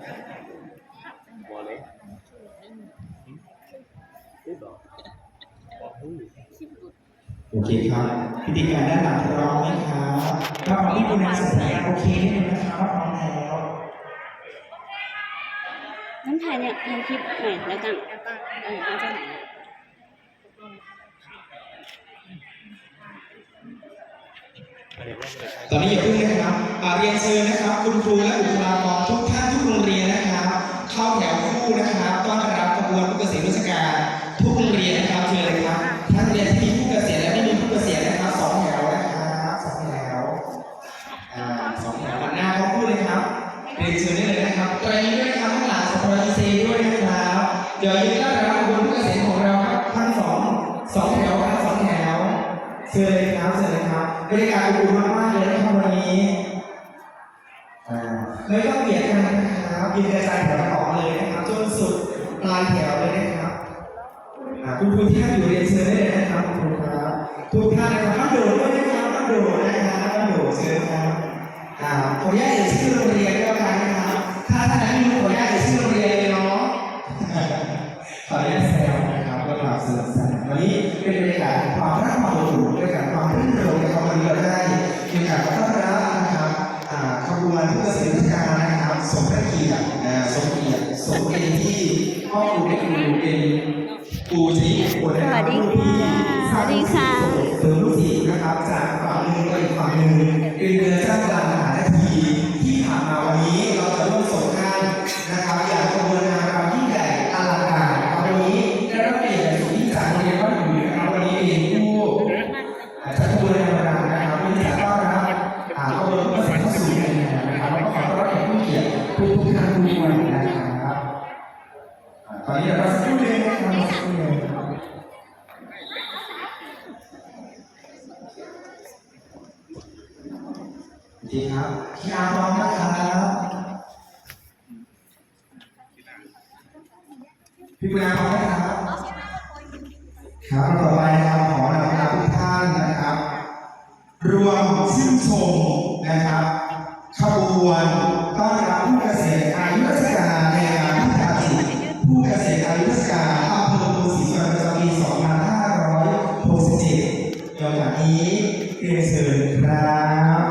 Morning. โอเคครับพิธีการด้านหลังพร้อมไหมครับถ้าพี่คุณนายสัญญโอเคได้เยนะครับว่าพร้อมแล้วน้ำถ่ายเนี่ยถ่ายคลิปหน่แล้วกันเออเอาจะไหนตอนนี้อย่าเพิ่งนะครับเรียนเชิญนะครับ คุณครูและบุคลากรทุก นะครับต้อนรับขบวนผู้เกษียณราชการทุกโรงเรียนนะครับเชิญเลยครับท่านเรียนที่มีผู้เกษียณและไม่มีผู้เกษียณนะครับสองแถวนะครับสองแถวอ่าสองแถววันหน้าเขาพูดเลยครับเรียนเชิญได้เลยนะครับตรงนี้ด้วยนะครับข้างหลังสปอร์ตซีด้วยนะครับเดี๋ยวยืนต้อนรับขบวนผู้เกษียณของเราครับทั้งสองสองแถวครับสองแถวเชิญเลยครับเชิญเลยครับบรรยากาศอบอุ่นมากๆเลยนะครับวันนี้อ่า ไม่ต้องเบียดกันนะครับยืนกระจายแถวกันออกมาเลยนะครับจนสุดปลายแถวเลยนะครับคุณครูที่นั่งอยู่เรียนเชิญได้เลยนะครับคุณครูครับทุกท่านนะครับโดดด้วยนะครับโดดนะครับมาโดดเชิญครับอ่าขออนุญาตเอ่ยชื่อโรงเรียนก็แล้วกันนะครับถ้าท่านไหนม่รู้ขออนุญาตเอ่ยชื่อโรงเรียนเลยเนาะขออนุญาตแซวนะครับก็กล่าวสนุกสนานวันนี้เป็นบรรยากาศความรักความอบอุ่นบรรยากาศความรื่นรมย์นะครับวันนี้เราได้มีโอกาสมาต้อน สมพระเกียรตินะสมเกียรติสมเป็นที่พ่อครูแม่ครูเป็นครูชนิดควรนะครัสวัสดีค่ะสวัสดีค่ะเสริมลูกศิษย์นะครับจากฝั่งหนึ่งไปอีกฝั่งหนึ่งเป็นเรือจ้ ทุกท่านทุกคนนะครับตอนนี้เราสักครู่หนึงนะครับสักครู่หนึงดีครับพี่อาพร้อมนะครับพี่ปุณาพร้อมนะครับครับต่อไปนะครับขอนำคณะทุกท่านนะครับ รวมชื่นชมนะครับ ขบวนต้อนรับผู้เกษียณอายุราชการในงานพิธาจิตผู้เกษียณอายุราชการอำเภอโพธิ์ศรีสุวรรณประจำปี2567เดี๋ยวจากนี้เรียนเชิญครับ